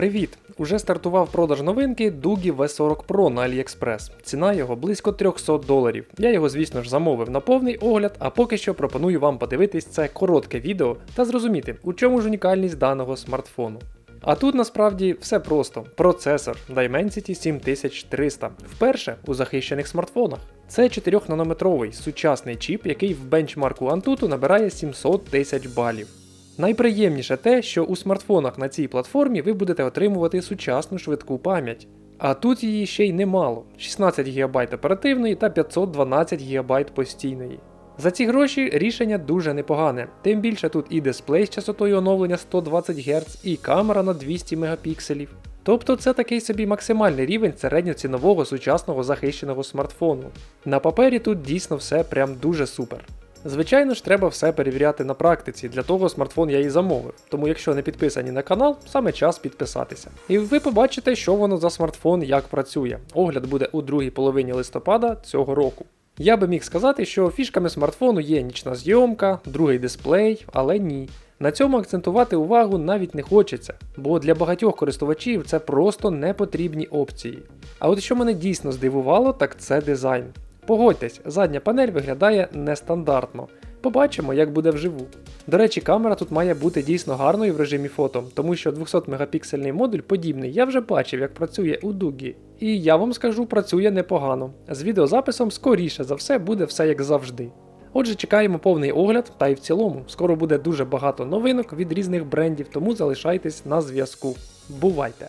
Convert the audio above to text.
Привіт! Уже стартував продаж новинки Дугі V40 Pro на AliExpress. Ціна його близько 300 доларів. Я його, звісно ж, замовив на повний огляд, а поки що пропоную вам подивитись це коротке відео та зрозуміти, у чому ж унікальність даного смартфону. А тут насправді все просто. Процесор Dimensity 7300, вперше у захищених смартфонах. Це 4-нанометровий сучасний чіп, який в бенчмарку Antutu набирає 700 тисяч балів. Найприємніше те, що у смартфонах на цій платформі ви будете отримувати сучасну швидку пам'ять. А тут її ще й немало: 16 ГБ оперативної та 512 ГБ постійної. За ці гроші рішення дуже непогане, тим більше тут і дисплей з частотою оновлення 120 Гц, і камера на 200 мегапікселів. Тобто це такий собі максимальний рівень середньоцінового сучасного захищеного смартфону. На папері тут дійсно все прям дуже супер. Звичайно ж, треба все перевіряти на практиці, для того смартфон я і замовив. Тому якщо не підписані на канал, саме час підписатися. І ви побачите, що воно за смартфон як працює. Огляд буде у другій половині листопада цього року. Я би міг сказати, що фішками смартфону є нічна зйомка, другий дисплей, але ні. На цьому акцентувати увагу навіть не хочеться, бо для багатьох користувачів це просто непотрібні опції. А от що мене дійсно здивувало, так це дизайн. Погодьтесь, задня панель виглядає нестандартно. Побачимо, як буде вживу. До речі, камера тут має бути дійсно гарною в режимі фото, тому що 200 мегапіксельний модуль подібний я вже бачив, як працює у Дугі. І я вам скажу, працює непогано. З відеозаписом скоріше за все буде все як завжди. Отже, чекаємо повний огляд, та й в цілому, скоро буде дуже багато новинок від різних брендів, тому залишайтесь на зв'язку. Бувайте!